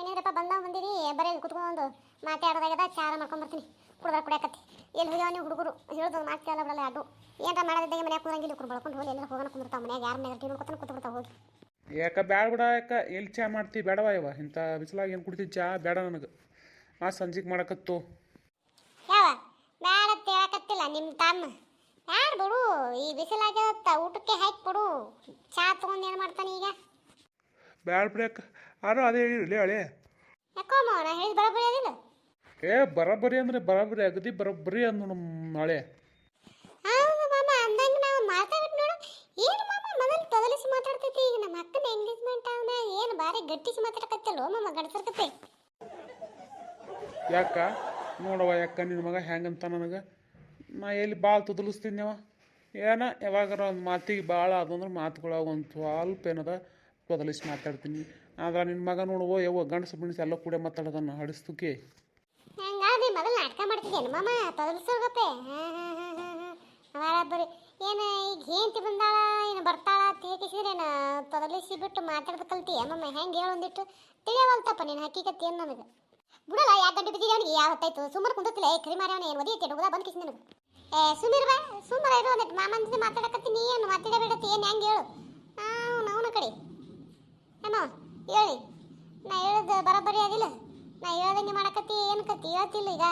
ಏನೇನಪ್ಪ ಬಂದ ಬಂದಿರಿ ಬರೀ ಕುತ್ಕೊಂಡು ಮಾತಾಡೋದಾಗದ ಚಾರ ಮಾಡ್ಕೊಂಡ್ ಬರ್ತೀನಿ. ಕುಡ್ದಾರ ಕುಡಿಯಕತ್ತಿ. ಎಲ್ಲಿ ಹೋಗ್ಯಾವ ನೀವು ಹುಡುಗರು? ಹೇಳೋದು ಮಾತಾಡಲ್ಲ ಕೇಳಲ್ಲ ಬಿಡಲ್ಲ ಅಡ್ಡು. ಏನಾರ ಮಾಡೋದಿದ್ದಾಗ ಮನೆ ಕೂರಂಗಿಲ್ಲ ಕುಡ್ ಬಳ್ಕೊಂಡು ಹೋಗಿ ಎಲ್ಲ ಹೋಗೋಣ ಕುಂದಿರ್ತಾವ ಮನ್ಯಾಗ. ಯಾರ ಮನ್ಯಾಗ ಟಿ ನೋಡ್ಕೊತಾನೆ ಹೋಗಿ. ಯಾಕ ಬ್ಯಾಡ ಬಿಡ ಯಾಕ? ಎಲ್ಲಿ ಚಾ ಮಾಡ್ತಿ? ಬೇಡವ ಇವ. ಇಂಥ ಬಿಸಿಲಾಗ ಏನು ಕುಡ್ತಿ? ಚಾ ಬೇಡ ನನಗೆ. ಮಾ ಸಂಜೆಗೆ ಮಾಡಕತ್ತು. ಯಾವ? ಬ್ಯಾಡ ತೇಳಕತ್ತಿಲ್ಲ ನಿಮ್ಮ ತಮ್ಮ. ಬ್ಯಾಡ ಬಿಡು. ಈ ಬಿಸಿಲಾಗ್ಯದ ಊಟಕ್ಕೆ ಹಾಕಿ ಬಿಡು. ಚಾ ತೊಗೊಂಡು ಏನು ಮಾಡ್ತಾನೆ ಈಗ? ಬ್ಯಾಡ ಬಿಡಕ್ಕ ಆರೋ ಅದೇ ಹೇಳಿರಲಿ ಹಳೆ. ಯಾಕೋ ಮಾವ ನಾ ಹೇಳಿದ ಬರೋಬ್ಬರಿ ಅದಿಲ್ಲ? ಏ ಬರೋಬ್ಬರಿ ಅಂದ್ರೆ ಬರೋಬ್ಬರಿ ಅಗದಿ ಬರೋಬ್ಬರಿ ಅಂದು ನಮ್ಮ ಹಳೆ. ಹೌದು ಮಾಮ ಅಂದಂಗ ನಾವು ಮಾತಾಡ್ಬಿಟ್ಟು ನೋಡು. ಏನು ಮಾಮ ಮೊದಲು ತೊದಲಿಸಿ ಮಾತಾಡ್ತೈತಿ ಈಗ ನಮ್ಮ ಅಕ್ಕನ ಎಂಗೇಜ್ಮೆಂಟ್ ಅವನ ಏನು ಬಾರಿ ಗಟ್ಟಿಸಿ ಮಾತಾಡಕತ್ತಲ್ಲೋ ಮಾಮ ಗಡ್ಸರ್ಕತ್ತೆ ಯಾಕ? ನೋಡವ ಯಾಕ ನಿನ್ನ ಮಗ ಹೆಂಗಂತ ನನಗೆ? ನಾ ಎಲ್ಲಿ ಭಾಳ ಅವ? ಏನ ಯಾವಾಗಾರ ಒಂದು ಮಾತಿಗೆ ಭಾಳ ಅದಂದ್ರೆ ಮಾತುಗಳಾಗ ಒಂದು ಸ್ವಲ್ಪ ಏನದ ತೊದಲಿಸಿ ಮಾತಾಡ್ತೀನಿ. ಆದ್ರೆ ನಿನ್ನ ಮಗ ನೋಡುವ ಯಾವ ಗಂಡಸು ಬಿಣಿಸಿ ಎಲ್ಲ ಕೂಡ ಮಾತಾಡೋದನ್ನ ಹಡಿಸ್ತುಕಿ. ಹಂಗಾದ್ರೆ ಮೊದಲು ನಾಟಕ ಮಾಡ್ತಿದ್ದೇನು ಮಾಮ? ತೊದಲಿಸೋಗಪ್ಪೆ ಬರೋಬ್ಬರಿ ಏನು ಈಗ ಹೇಂತಿ ಬಂದಾಳ, ಏನು ಬರ್ತಾಳ ತಿಳ್ಕಿಸಿದ್ರೇನು ತೊದಲಿಸಿ ಬಿಟ್ಟು ಮಾತಾಡ್ಬೇಕಲ್ತಿ ಅಮ್ಮ ಮಮ್ಮ ಹೆಂಗೆ ಹೇಳು ಒಂದಿಟ್ಟು. ತಿಳಿಯವಲ್ತಪ್ಪ ನೀನು ಹಕ್ಕಿಕತ್ತಿ ಏನು ನನಗೆ. ಬಿಡಲ್ಲ, ಯಾಕೆ ಗಂಟೆ ಬಿದ್ದಿದೆ ಅವನಿಗೆ? ಯಾವತ್ತಾಯ್ತು? ಸುಮ್ಮನೆ ಕುಂದತ್ತಿಲ್ಲ ಏ, ಕರಿ ಮಾರವನ ಏನು ಒದಿ ಹುಡುಗ ಬಂದು ಕಿಸಿ ನನಗೆ. ಏ, ಸುಮೀರ್ ಬಾ ಸುಮ್ಮನೆ ಇರು ಒಂದಿಟ್ಟು ಮಾಮನ ಜೊತೆ ನೀ ಏನು ಮಾತಾಡಬೇಡತ್ತಿ, ಏನು ಹೆಂಗೆ ಹೇಳು. ನಾವು ಅವನ ಕಡೆ. ಅಮ್ಮ ಹೇಳಿ. ನಾ ಹೇಳೋದು ಬರೋಬ್ಬರಿ ಆಗಿಲ್ಲ. ನಾ ಹೇಳ್ದಂಗೆ ಮಾಡಕತ್ತಿ ಏನು ಕತ್ತಿ ಹೇಳ್ತಿಲ್ಲ ಈಗ.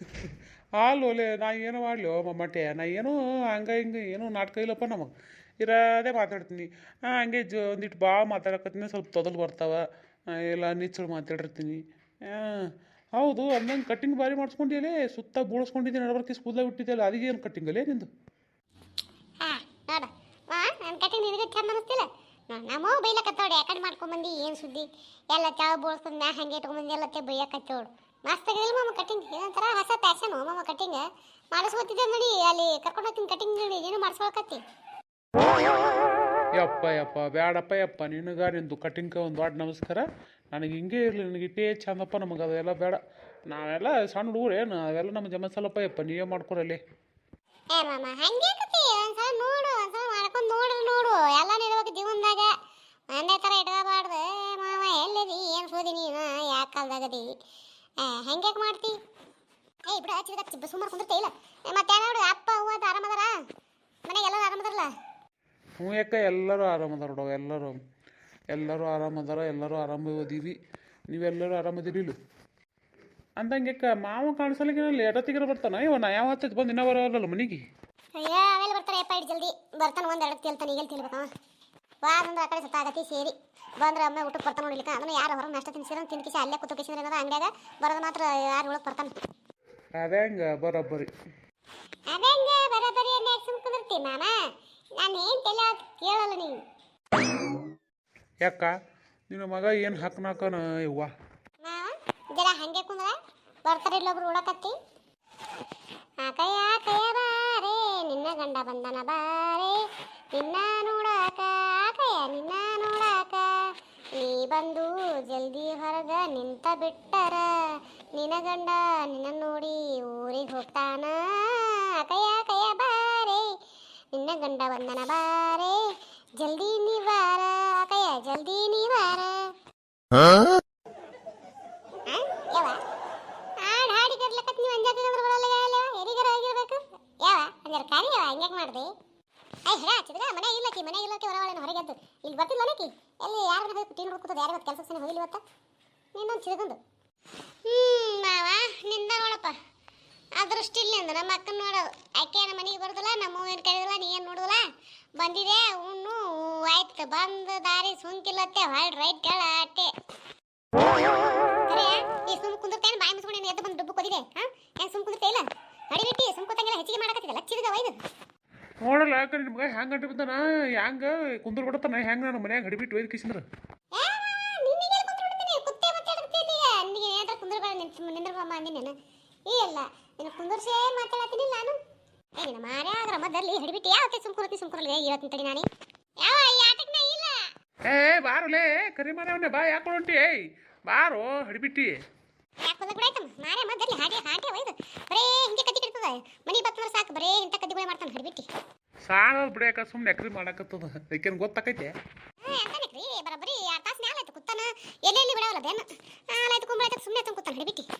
ಹಾಲು ಒಲೆ ನಾ ಏನು ಮಾಡಲಿ ಮಮ್ಮಟ್ಟೆ ನಾ ಏನೂ ಹಂಗೆ ಹಿಂಗೆ ಏನೂ ನಾಟಕ ಇಲ್ಲಪ್ಪ ನಮಗೆ. ಇರೋದೇ ಮಾತಾಡ್ತೀನಿ. ಹಾಂ ಹಂಗೆ ಜ ಒಂದಿಟ್ಟು ಭಾಳ ಮಾತಾಡಕತ್ತೀನಿ ಸ್ವಲ್ಪ ತೊದಲು ಬರ್ತಾವೆ. ಎಲ್ಲ ಇಲ್ಲ ನಿಚ್ಚಳು ಮಾತಾಡಿರ್ತೀನಿ. ಹಾಂ ಹೌದು ಅಂದಂಗೆ ಕಟ್ಟಿಂಗ್ ಭಾರಿ ಮಾಡಿಸ್ಕೊಂಡಿಯಲೇ ಸುತ್ತ ಬೂಳಿಸ್ಕೊಂಡಿದ್ದೀನಿ ನಡಬರ್ಕಿ ಸ್ಕೂಲ್ದಾಗ ಬಿಟ್ಟಿದ್ದೆಲ್ಲ ಅದಕ್ಕೆ ಏನು ಕಟ್ಟಿಂಗಲ್ಲೇ ನಿಂದು? ಹಾಂ ನೋಡ. ನನ್ನ ಕಟ್ಟಿಂಗ್ ನಿನಗೆ ಚೆಂದ ಅನಿಸ್ತಿಲ್ಲ? ನಮ್ಮ ಬೈಲಕತ್ತೋಡು ಯಾಕಡೆ ಮಾಡ್ಕೊಂಬಂದು ಏನು ಸುದ್ದಿ? ಎಲ್ಲ ಚಾವ ಬೋಳ್ಸ್ಕೊಂಡು ಮ್ಯಾ ಹಂಗೆ ಇಟ್ಕೊಂಬಂದು ಎಲ್ಲ ತೆ ಬೈಯಕತ್ತೋಡು ಮಸ್ತ್ ಆಗಿಲ್ಲ ಮಾಮ ಕಟಿಂಗ್ ಇದೊಂಥರ ಹೊಸ ಪ್ಯಾಷನ್ ಮಾಮ ಕಟಿಂಗ್ ಮಾಡಿಸ್ಕೊತಿದ್ದೆ ನೋಡಿ ಅಲ್ಲಿ ಕರ್ಕೊಂಡು ಹೋಗ್ತೀನಿ ಕಟಿಂಗ್ ನೋಡಿ ಏನು ಮಾಡಿಸ್ಕೊಳಕತ್ತಿ. ಯಪ್ಪ ಯಪ್ಪ ಬ್ಯಾಡಪ್ಪ ಯಪ್ಪ ನಿನಗ ನಿಂದು ಕಟಿಂಗ್ ಒಂದು ದೊಡ್ಡ ನಮಸ್ಕಾರ. ನನಗೆ ಹಿಂಗೆ ಇರಲಿ ನನಗೆ ಇಟ್ಟೇ ಚಂದಪ್ಪ ನಮಗೆ ಅದೆಲ್ಲ ಬೇಡ. ನಾವೆಲ್ಲ ಸಣ್ಣ ಹುಡುಗರು ಏನು? ಅದೆಲ್ಲ ನಮ್ಮ ಜಮಸಲ್ಲಪ್ಪ ಯಪ್ಪ ನೀವೇ ಮಾಡ್ಕೊರಲ್ಲಿ. ಏ ಮಾಮ ಹಂಗೆ ಕತ್ತಿ ಒಂದ್ಸಲ ನೋಡು ಒಂದ್ಸಲ ಮಾಡ್ಕೊಂಡು ನೋಡ್ರಿ ನೋಡು. ಕಾಲ್ದಾಗದಿ ಹೆಂಗೆ ಮಾಡ್ತಿ? ಏಯ್ ಬಿಡ ಹಚ್ಚಿದ ಸುಮಾರು ಕುಂದಿರ್ತೆ ಇಲ್ಲ. ಏ, ಮತ್ತೆ ನೋಡು ಅಪ್ಪ ಅವ್ವ ಅದು ಆರಾಮದಾರ ಮನೆಗೆ ಎಲ್ಲರೂ ಆರಾಮದಾರಲ್ಲ ಹ್ಞೂ ಯಾಕ ಎಲ್ಲರೂ ಆರಾಮದಾರ ನೋಡವ ಎಲ್ಲರೂ. ಎಲ್ಲರೂ ಆರಾಮದಾರ ಎಲ್ಲರೂ ಆರಾಮ ಓದೀವಿ. ನೀವೆಲ್ಲರೂ ಆರಾಮದಿರಿ ಇಲ್ಲ? ಅಂದಂಗೆ ಯಾಕ ಮಾವ ಕಾಣಿಸಲಿಕ್ಕೆ ಎಟತ್ತಿಗರ ಬರ್ತಾನ? ಇವ ನಾ ಯಾವ ಹತ್ತೈತೆ ಬಂದು ಇನ್ನೂ ಬರೋಲ್ಲ ಮನೆಗೆ? ಅಯ್ಯ ಆಮೇಲೆ ಬರ್ತಾರೆ ಅಪ್ಪ ಇಟ್ಟು ಜಲ್ದಿ. ಬರ್ತಾನೆ ಒಂದು ಎರಡು ತಿಳ್ತಾನೆ ಈಗ ತಿಳ್ಬೇಕವ ಬಾ ಅಂದ್ರೆ ಆ ಕಡೆ ಸುತ್ತಾಗತಿ ಸೇರಿ. ಬಂದ್ರೆ ಅಮ್ಮ ಊಟಕ್ಕೆ ಬರ್ತಾನೆ ನೋಡ್ಲಿಕ್ಕೆ ಅದನ್ನ ಯಾರು ಹೊರಗೆ ನಷ್ಟ ತಿನ್ಸಿರೋ ತಿನ್ಕಿಸಿ ಅಲ್ಲೇ ಕೂತು ಏನದ? ಅಂಗಡ್ಯಾಗ ಬರೋದು ಮಾತ್ರ ಯಾರು ಒಳಗೆ ಬರ್ತಾನೆ. ಅದೇ ಹಂಗೆ ಬರೋಬ್ಬರಿ. ಅದಂಗೆ ಬರೋಬ್ಬರಿ ಯಾಕೆ ಸುಮ್ ಕುದಿರ್ತಿ ಮಾಮ. ನಾನು ಏನು ತಲೆ ಕೇಳಲ್ಲ ನೀವು ಯಾಕ? ನಿನ್ನ ಮಗ ಏನು ಹಾಕ್ನಾಕನ ಇವ್ವ ಜರ ಹಂಗೆ ಕುಂದ್ರ. ಬರ್ತಾರೆ ಇಲ್ಲೊಬ್ರು ಉಳಕತ್ತಿ. ಆಕಯ್ಯ ಕಯ್ಯ ಬಾರೆ ನಿನ್ನ ಗಂಡ ಬಂದನ ಬಾರೇ. ನಿನ್ನ ನೋಡಾಕ ಆಕಯ್ಯ ನಿನ್ನ ನೋಡಾಕ ನೀ ಬಂದು ಜಲ್ದಿ ಹೊರಗ ನಿಂತ ಬಿಟ್ಟರ. ನಿನಗಂಡ ಗಂಡ ನಿನ್ನ ನೋಡಿ ಊರಿಗೆ ಹೋಗ್ತಾನ. ಕಯ ಕಯ ಬಾರೆ. ನಿನ್ನ ಗಂಡ ಬಂದನ ಬಾರೆ. ಜಲ್ದಿ ನಿವಾರ ಕಯ ಜಲ್ದಿ ನಿವಾರ. ಹಾಡು ಹಾಡಿ ಕರ್ಲಕತ್ ನೀವು ಅಂಜಾತಿ ಅಂದ್ರೆ ಬರಲ್ಲ ಯಾವ? ಎರಿಗರ ಆಗಿರ್ಬೇಕು. ಯಾವ? ಅಂದ್ರೆ ಕಾರ್ಯ ಹಂಗ್ಯಾಕ್ ಮಾಡ್ದೆ? ಐ ಹೇಳ ಮನೆ ಇಲ್ಲಕಿ ಮನೆ ಇಲ್ಲಕಿ ಹೊರವಳನ ಹೊರಗೆ ಇಲ್ಲಿ ಬರ್ತಿಲ್ಲ ಅನಕಿ ಎಲ್ಲಿ ಯಾರನ್ನ ಹೋಗಿ ಟೀ ಹುಡುಕುತ್ತದೆ ಯಾರು ಕೆಲಸ ಹೋಗಿ ಹೋಗಿಲ್ಲ ಇವತ್ತ? ನಿನ್ನೊಂದು ಚಿರಗೊಂದು. ಹ್ಮ್, ಮಾವ, ನಿಂದ ನೋಡಪ್ಪ. ಅದೃಷ್ಟಿ ಇಲ್ಲಿಂದ ನಮ್ಮ ಅಕ್ಕನ ನೋಡೋದು ಆಕೆ ನಮ್ಮ ಮನೆಗೆ ಬರೋದಿಲ್ಲ, ನಮ್ಮ ಏನು ಕರೆದಿಲ್ಲ ನೀ ಏನು ನೋಡೋದಿಲ್ಲ? ಬಂದಿದೆ, ಉಣ್ಣು ಆಯ್ತು ಬಂದ ದಾರಿ ಸುಂಕಿಲ್ಲತ್ತೆ ಹೊಳ್ ರೈಟ್ ಕೇಳ ಅಟ್ಟೆ ಈ ಸುಮ್ ಕುಂದಿರ್ತೇನೆ, ಬಾಯಿ ಮುಸ್ಕೊಂಡು ಎದ್ದು ಬಂದು ಡುಬ್ಬು ಕೊದಿದೆ. ಹಾ? ಹೆಂಗ್ ಸುಮ್ ಕುಂದಿರ್ತೆ ಇಲ್ಲ? ಹಡಿಬಿಟ್ಟಿ ಸುಮ್ ಕೂತಂಗೆಲ್ಲ ಹೆಚ್ಚಿಗೆ ಮಾಡಕತ್ತಿದಲ್ಲ ಚಿರಿದ ಒಯ್ದು. ನೋಡಲ್ಲ ಯಾಕ ನಿಮ್ಗೆ ಮಗ ಹೆಂಗೆ ಗಂಟೆ ಬಿದ್ದಾನ? ಹೆಂಗೆ ಕುಂದ್ರ ಬಿಡತಾನ ಹ್ಯಾಂಗೆ ನಾನು ಮನ್ಯಾಗ ಹಡಿಬಿಟ್ಟು ಒಯ್ದು ಕಿಸಿಂದ್ರ? ಅಲ್ಲ ನಿನ್ನ ಕುಂದರ್ಸೇ ಮಾತಾಡತ್ತೀನಿ ನಾನು? ಏ ನಿನ್ನ ಮಾರ್ಯ ಗ್ರಾಮದಲ್ಲಿ ಹಿಡಿಬಿಟ್ಟು ಯಾವ ಸುಮ್ ಕುರತಿ ಸುಮ್ ಇವತ್ತಿನ ತಡಿ ನಾನು. ಯಾವ ಈ ಆಟಕ್ಕೆ ಇಲ್ಲ. ಏ ಬಾರುಲೇ ಕರಿ ಮಾರವನೇ ಬಾ ಯಾಕೆ ಹೊಂಟಿ? ಏಯ್ ಬಾರೋ ಹಡಿಬಿಟ್ಟಿ ಹೊಲ ಬಿಡಾಯ್ತಮ್ಮ. ಮಾರ್ಯ ಮದ್ದಲ್ಲಿ ಹಾಟೆ ಹಾಗೆ ಒಯ್ದು. ಬರೇ ಹಿಂಗೆ ಕದ್ದಿ ಕಿಡ್ತದ. ಮನಿ ಬತ್ತಂದ್ರೆ ಸಾಕು. ಬರೇ ಇಂಥ ಕದ್ದಿಗಳೇ ಮಾಡ್ತಾನೆ ಹಿಡಿಬಿಟ್ಟು. ಸಾಣದ್ ಬಿಡಕ ಸುಮ್ಮನೆ ಎಕ್ರಿ ಮಾಡಕತ್ತದ. ಯಾಕೇನು ಗೊತ್ತಾಕೈತೆ? ಅಂತಾನೆ ರೀ ಬರಬರಿ ಎರಡು ತಾಸು ಮ್ಯಾಲ ಆಯ್ತು ಕುತ್ತಾನ. ಆಗ್ಯಾವಲ್ಲ ಬೇನ ಆಲಾಯ್ತು ಕುಂಬಳಾಯ್ತು ಸುಮ್ಮನೆ ತಂದ್ಕೊತಾನೆ ಹಿಡಿಬಿಟ್ಟು.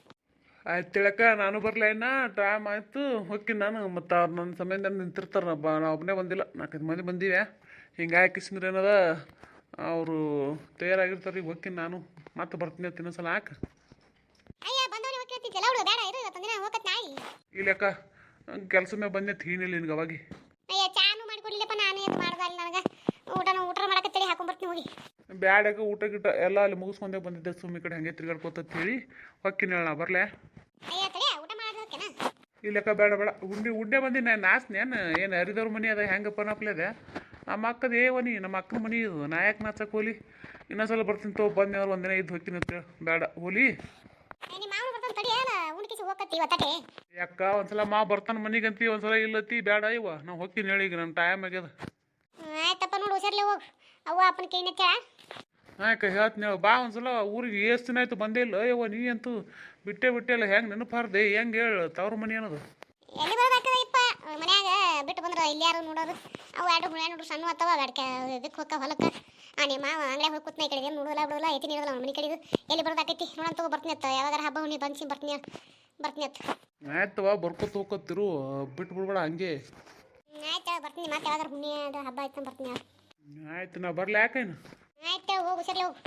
ಆಯ್ತು ತಿಳಕ ನಾನು ಬರಲ ಇನ್ನ. ಟೈಮ್ ಆಯ್ತು. ಹೋಗ್ತೀನಿ ನಾನು. ಮತ್ತು ಅವ್ರು ನನ್ನ ಸಮಯದಿಂದ ನಿಂತಿರ್ತಾರೆ. ಬಾ ನಾ ಒಬ್ಬನೇ ಬಂದಿಲ್ಲ. ನಾಲ್ಕೈದು ಮಂದಿ ಬಂದಿವೆ. ಹಿಂಗಾಗಿ ಕಿಸಿಂದ್ರೆ ಏನದ? ಅವರು ತಯಾರಾಗಿರ್ತಾರೆ. ಈಗ ಹೋಗ್ತೀನಿ ನಾನು. ಮತ್ತೆ ಬರ್ತೀನಿ ಅಂತ ಇನ್ನೊಂದ್ಸಲ ಹಾಕ ಬೇಡ ಇರು ಹೋಗತ್ ನಾಯಿ ಕೆಲಸ ಮೇಲೆ ಬಂದೆ ತೀನಿಲ್ಲ ನಿನ್ಗೆ ಅವಾಗಿ. ಅಯ್ಯ ಚಾನು ಮಾಡಿಕೊಡ್ಲಿಲ್ಲಪ್ಪ ನಾನು ಏನು ಮಾಡ್ದಲ್ಲ ನನಗೆ. ಊಟನ ಊಟ ಹಾಕೊಂಡ್ಬರ್ತೀನಿ ಹೋಗಿ. ಊಟ ಗಿಟ ಎಲ್ಲ ಅಲ್ಲಿ ಮುಗಿಸ್ಕೊಂಡೆ ಬಂದಿದ್ದೆ ಸುಮ್ಮನೆ ಕಡೆ ಹಂಗೆ ತಿರ್ಗಾಡ್ಕೋತ ಹೇಳಿ. ಹೊಕ್ಕಿನ ಹೇಳ ಬರಲೇ? ಅಯ್ಯ ತಡಿ ಊಟ ಮಾಡೋದು ಓಕೆನಾ ಇಲ್ಲಕ್ಕ ಬೇಡ ಬೇಡ. ಉಂಡಿ ಉಂಡೆ ಬಂದಿ ನಾನು ನಾಸ್ನೇನು ಏನು? ಹರಿದವ್ರ ಮನೆ ಅದ ಹೆಂಗಪ್ಪ ಅದ? ನಮ್ಮ ಅಕ್ಕದ ಏವನಿ ನಮ್ಮ ಅಕ್ಕನ ಮನೆ ಇದು. ನಾ ಯಾಕೆ ನಾಚಕ್ಕೆ ಹೋಲಿ? ಇನ್ನೊಂದ್ಸಲ ಬರ್ತೀನಿ ತೋ ಬಂದೆ ಒಂದಿನ ಇದ್ದು ಹೋಗ್ತೀನಿ ಅಂತ ಹೇಳಿ. ಬೇಡ ಹೋಲಿ ನಿಮ್ಮ ಮಾವನ ಬರ್ತಾನೆ ತಡಿ ಅಲ್ಲ ಇವತ್ತಟೆ ಯಾಕ ಒಂದ್ಸಲ ಮಾ ಬರ್ತಾನ ಮನಿಗಂತಿ ಒಂದ್ಸಲ ಇಲ್ಲತಿ ಬೇಡ ಇವ. ನಾ ಹೋಗ್ತೀನಿ ಹೇಳಿ ಈಗ ನನ್ನ ಟೈಮ್ ಆಗ್ಯದ. ಆಯ್ತಪ್ಪ ನೋಡು ಹುಷಾರ್ಲಿ ಹೋಗು. ಅವ್ವ ಅಪ್ಪನ ಕೈನ ಕೇಳ ಆಯ್ಕ ಹೇಳ್ತೀನಿ ಹೇಳು. ಬಾ ಒಂದ್ಸಲ ಊರಿಗೆ ಎಷ್ಟು ದಿನ ಆಯ್ತು ಬಂದೇ ಇಲ್ಲ. ನೀ ಅಂತೂ ಬಿಟ್ಟೆ ಬಿಟ್ಟೆ ಇಲ್ಲ ಹೆಂಗೆ ನೆನಪಾರ್ದೆ? ಹೆಂಗೆ ಹೇಳು ತವ್ರ ಮನೆ ಅನ್ನೋದು. ಎಲ್ಲಿ ಬರೋದಾಗ್ತದ ಇಪ್ಪ? ಮನ್ಯಾಗ ಬಿಟ್ಟು ಬಂದ್ರ ಇಲ್ಲಿ ಯಾರು ನೋಡೋದು. ಅವು ಎರಡು ಹುಳ ನೋಡ್ರು ಸಣ್ಣ ಅತ್ತವ ಅಡ್ಕೆ ಇದಕ್ಕೆ ಹೋಗ ಹೊಲಕ್ಕೆ. ಆ ನಿಮ್ಮ ಮಾವ ಅಂಗಡಿ ಹೋಗಿ ಕೂತ್ನ ಈ ಕಡೆ ನೋಡಲ್ಲ ಬಿಡಲ್ಲ ಐತಿ ನೀಡಲ್ಲ ಮನೆ ಕಡೆದು ಎಲ್ಲಿ ಬರೋದಾಕೈತಿ? ನೋಡಂತ ಬರ್ತೀನಿ ಅತ್ತ. ಯಾವಾಗಾರ ಹಬ್ಬ ಹುಣ್ಣಿ ಬಂದ್ಸಿ ಬರ್ತೀನಿ. ಬರ್ತೀನಿ ಅತ್ತ. ಆಯ್ತವ ಬರ್ಕೋತ ಹೋಗ್ಕೊತಿರು ಬಿಟ್ಟು ಬಿಡ್ಬೇಡ ಹಂಗೆ. ಆಯ್ತು ಬರ್ತೀನಿ. ಮತ್ತೆ ಯಾವಾಗಾರ ಹುಣ್ಣಿ ಅದು ಹಬ್ಬ ಆಯ್ತು ಬರ್ತೀನಿ ಆಯ್ತು ನಾ ಬರ್ಲಿ ಯಾಕೇನು? ಆಯ್ತು ಹೋಗು ಸರಿ ಹೋಗು.